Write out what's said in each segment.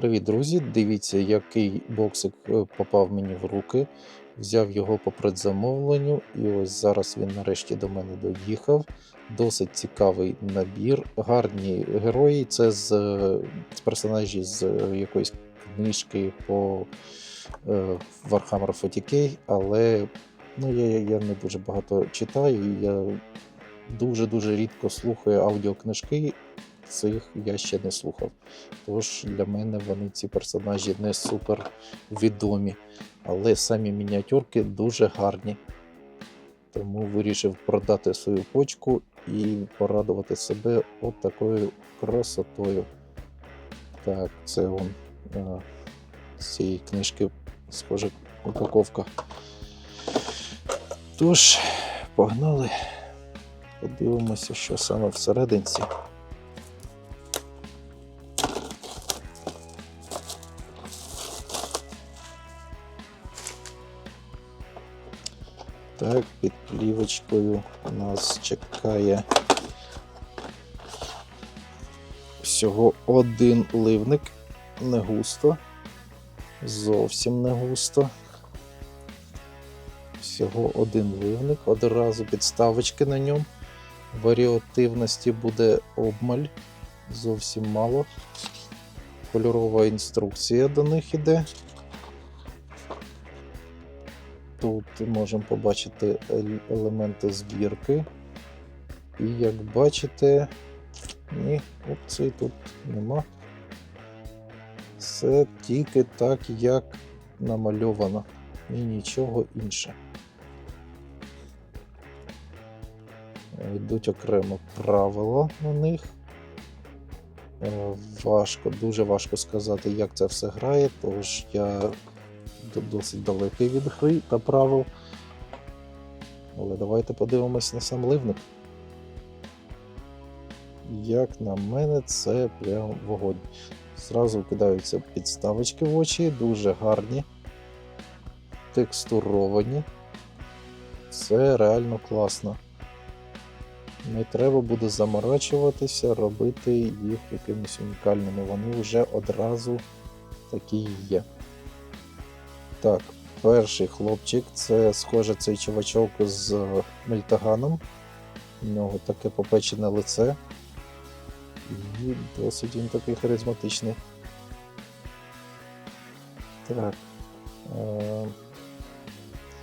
Привіт, друзі! Дивіться, який боксик е, попав мені в руки. Взяв його по предзамовленню, і ось зараз він нарешті до мене доїхав. Досить цікавий набір. Гарні герої. Це з, е, з персонажі з е, якоїсь книжки по е, Warhammer 40k, але ну, я, я не дуже багато читаю. Я дуже-дуже рідко слухаю аудіокнижки. Цих я ще не слухав. Тож для мене вони ці персонажі не супер відомі. Але самі мініатюрки дуже гарні. Тому вирішив продати свою почку і порадувати себе от такою красотою. Так, це он е, цієї книжки, схоже, упаковка. Тож, погнали. Подивимося, що саме всерединці. Так, під плівочкою нас чекає всього один ливник. Не густо. Зовсім не густо. Всього один ливник, одразу підставочки на ньому. Варіативності буде обмаль, зовсім мало. Кольорова інструкція до них іде. Тут можемо побачити елементи збірки. І як бачите, ні, опцій тут нема. Все тільки так, як намальовано, і нічого інше. Йдуть окремо правила на них. Е, Важко, дуже важко сказати, як це все грає, тож я д- досить далекий від гри та правил. Але давайте подивимось на сам ливник. Як на мене, це прям вогонь. Зразу кидаються підставочки в очі, дуже гарні, текстуровані. Це реально класно. Не треба буде заморачуватися, робити їх якимись унікальними. Вони вже одразу такі є. Так, перший хлопчик це схоже цей чувачок з мельтаганом. У нього таке попечене лице. І досить він такий харизматичний. Так. Е-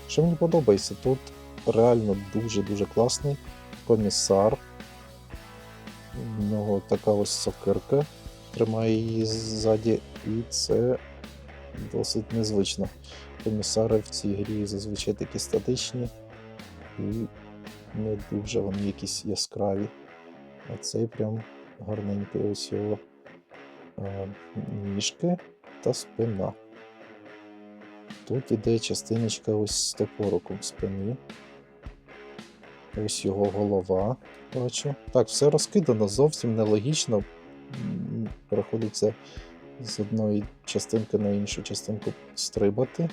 що мені подобається, тут реально дуже-дуже класний комісар. У нього така ось сокирка, тримає її ззаді, і це досить незвично. Комісари в цій грі зазвичай такі статичні і не дуже вони якісь яскраві. А цей прям гарненький ось його е, ніжки та спина. Тут іде частиночка ось з топориком спини. Ось його голова, бачу. Так, все розкидано зовсім нелогічно. Приходиться з одної частинки на іншу частинку стрибати,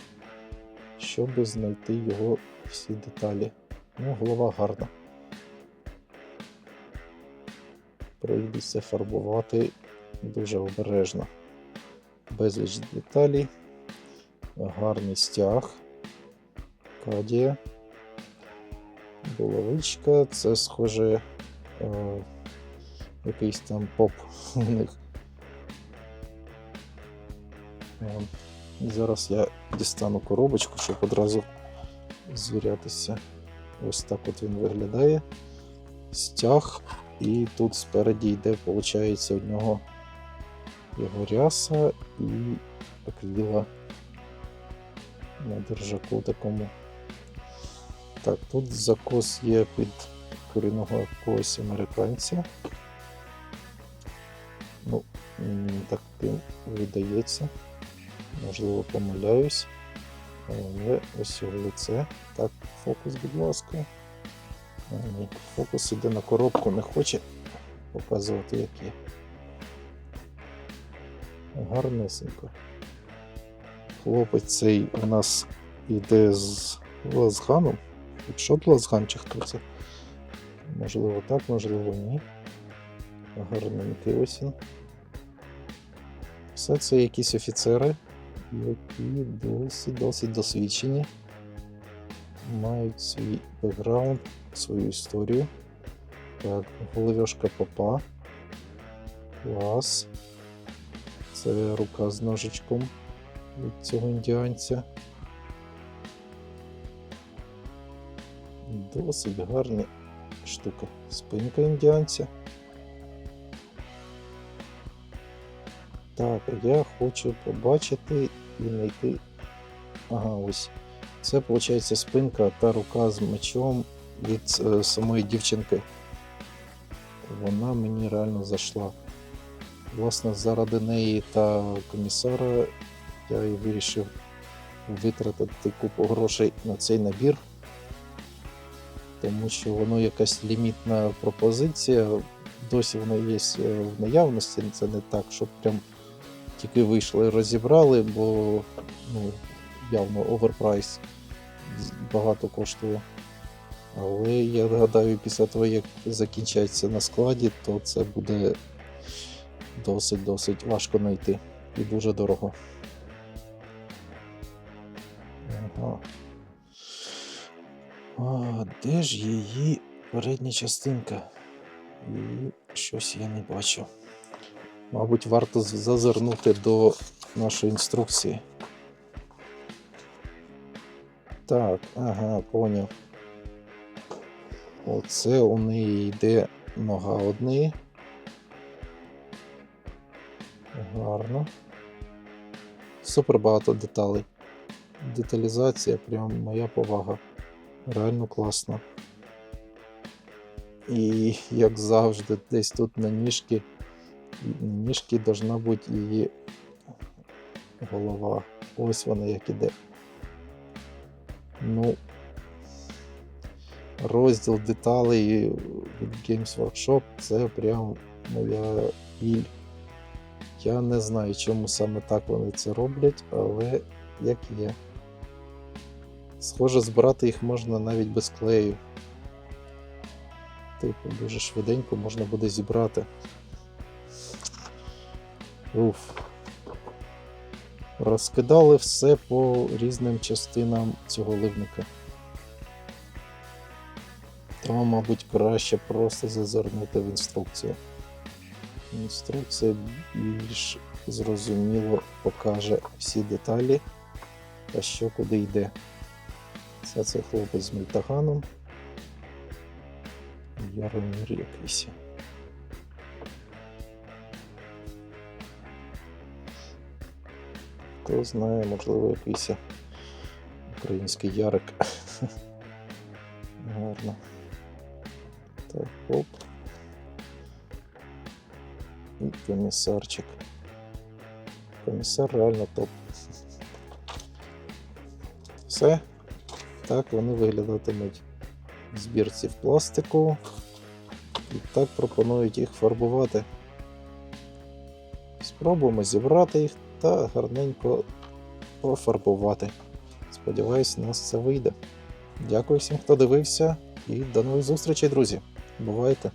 щоб знайти його всі деталі. Ну, голова гарна. Прийдеться фарбувати дуже обережно. Безліч деталей, гарний стяг, кадія, булавичка, це схоже е, якийсь там поп у них. Зараз я дістану коробочку, щоб одразу звірятися. Ось так от він виглядає. Стяг, і тут спереді йде, виходить, у нього його ряса і акріла на держаку такому. Так, тут закос є під корінного якогось американця. Ну, так тим видається. Можливо, помиляюсь. Але ось його лице. Так, фокус, будь ласка. Фокус іде на коробку, не хоче показувати, як є. Гарнесенько. Хлопець цей у нас іде з лазганом. Що лазган чи хто це? Можливо так, можливо ні. Гарненький ось. Все це якісь офіцери, які досить досить досвідчені, мають свій бекграунд, свою історію. Так, головешка попа. Клас. Це рука з ножичком від цього індіанця. Досить гарна штука. Спинка індіанця. Так, я хочу побачити і знайти. Ага, ось. Це виходить спинка та рука з мечом від е, самої дівчинки. Вона мені реально зайшла. Власне, заради неї та комісара я і вирішив витратити купу грошей на цей набір. Тому що воно якась лімітна пропозиція. Досі воно є е, в наявності. Це не так, щоб прям тільки вийшли розібрали, бо ну, явно оверпрайс багато коштує. Але я гадаю, після того, як закінчається на складі, то це буде досить-досить важко знайти і дуже дорого. Ага. А, де ж її передня частинка? І щось я не бачу. Мабуть, варто зазирнути до нашої інструкції. Так, ага, поняв. Оце у неї йде нога однієї. Гарно. Супер багато деталей. Деталізація прям моя повага. Реально класно. І як завжди, десь тут на ніжки, ніжки должна бути її голова. Ось вона як іде. Ну, розділ деталей від Games Workshop це прям моя біль. Я не знаю, чому саме так вони це роблять, але як є. Схоже, збирати їх можна навіть без клею. Типу, дуже швиденько можна буде зібрати. Уф. Розкидали все по різним частинам цього ливника. Тому, мабуть, краще просто зазирнути в інструкцію. Інструкція більш зрозуміло покаже всі деталі та що куди йде. Це цей хлопець з мультаганом. Яромір якийсь. Хто знає, можливо, якийсь український ярик. Гарно. Так, оп. І комісарчик. Комісар реально топ. Все. Так вони виглядатимуть збірці в пластику. І так пропонують їх фарбувати. Спробуємо зібрати їх та гарненько пофарбувати. Сподіваюсь, у нас це вийде. Дякую всім, хто дивився, і до нових зустрічей, друзі. Бувайте!